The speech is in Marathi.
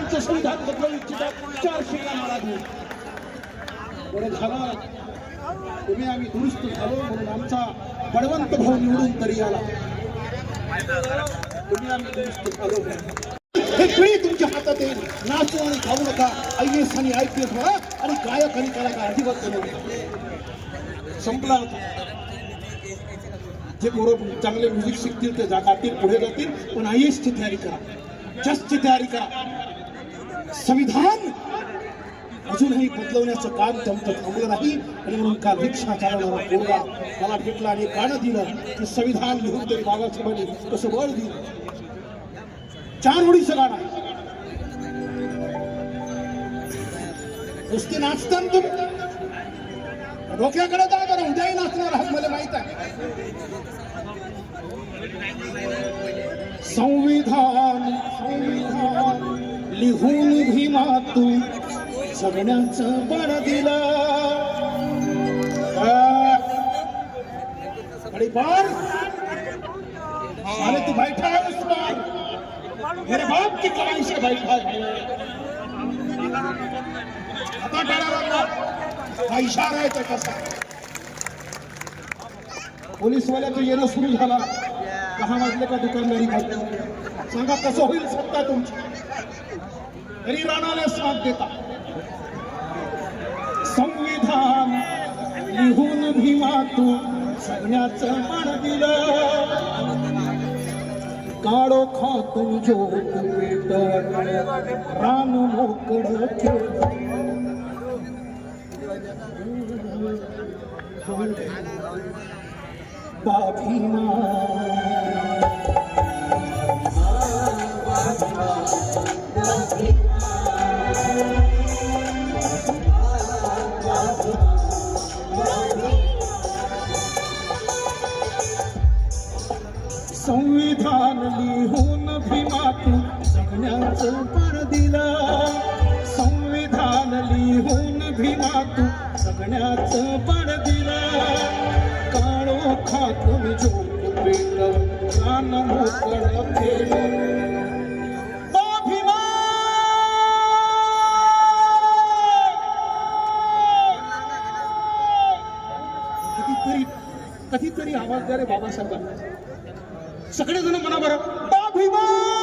त्यांचं संविधान बदलू इच्छितात चार शिक्का मला बरं झालं. तुम्ही आम्ही दुरुस्त झालो म्हणून आमचा बळवंत भाऊ निवडून तरी आला. तुम्ही आम्ही दुरुस्त झालो. हे पिढी तुमच्या हातात येईल नाचू आणि खाऊ नका. आय एस आणि आय पी एस व्हा आणि गायक आणि कलाकार अजिबात बनवू संपला जे पोरं चांगले म्युझिक शिकतील ते जातील पुढे जातील. पण आय एसची तयारी करा. जसची तयारी करा. संविधान अजूनही बदलवण्याचं काम त्यांचं थांबलं नाही. आणि म्हणून काल रिक्षा चालवणारा पोरगा मला भेटला आणि गाणं दिलं की संविधान लिहून तरी बाबासाहेबांनी कसं बळ दिलं. चार ओळीचं गाणं नुसते नुसती नाचता तुम्ही डोक्याकडे जा बरं उद्याही नाचणार आहात मला माहीत आहे. संविधान संविधान. लिहून भीमा तू जगण्याच बळ दिलं. अरे बार साले तू बैठा है उस पर मेरे बाप की कमाई से बैठा है आता टाळा लागला हा इशारा आहे त्या पोलीसवाल्याचं येणं सुरू झाला. दहा वाजले का दुकानदारी सांगा कसं होईल सत्ता तुमची? तरी राणाला साथ देता. संविधान लिहून भीमा तू सगळ्याचं मन दिलं. काळो खातून ज्योत रान मोकड बाभीमा संविधान लिहून भीमा तू जगण्याचं पण दिलं. संविधान लिहून भीमा तू जगण्याचं पण दिलं. काळो खातून झोप पेट कान मोकळ केलं. कधीतरी आवाज द्या रे बाबासाहेबांना. सगळेजण म्हणा बरं. बाबा बाबी बाबी.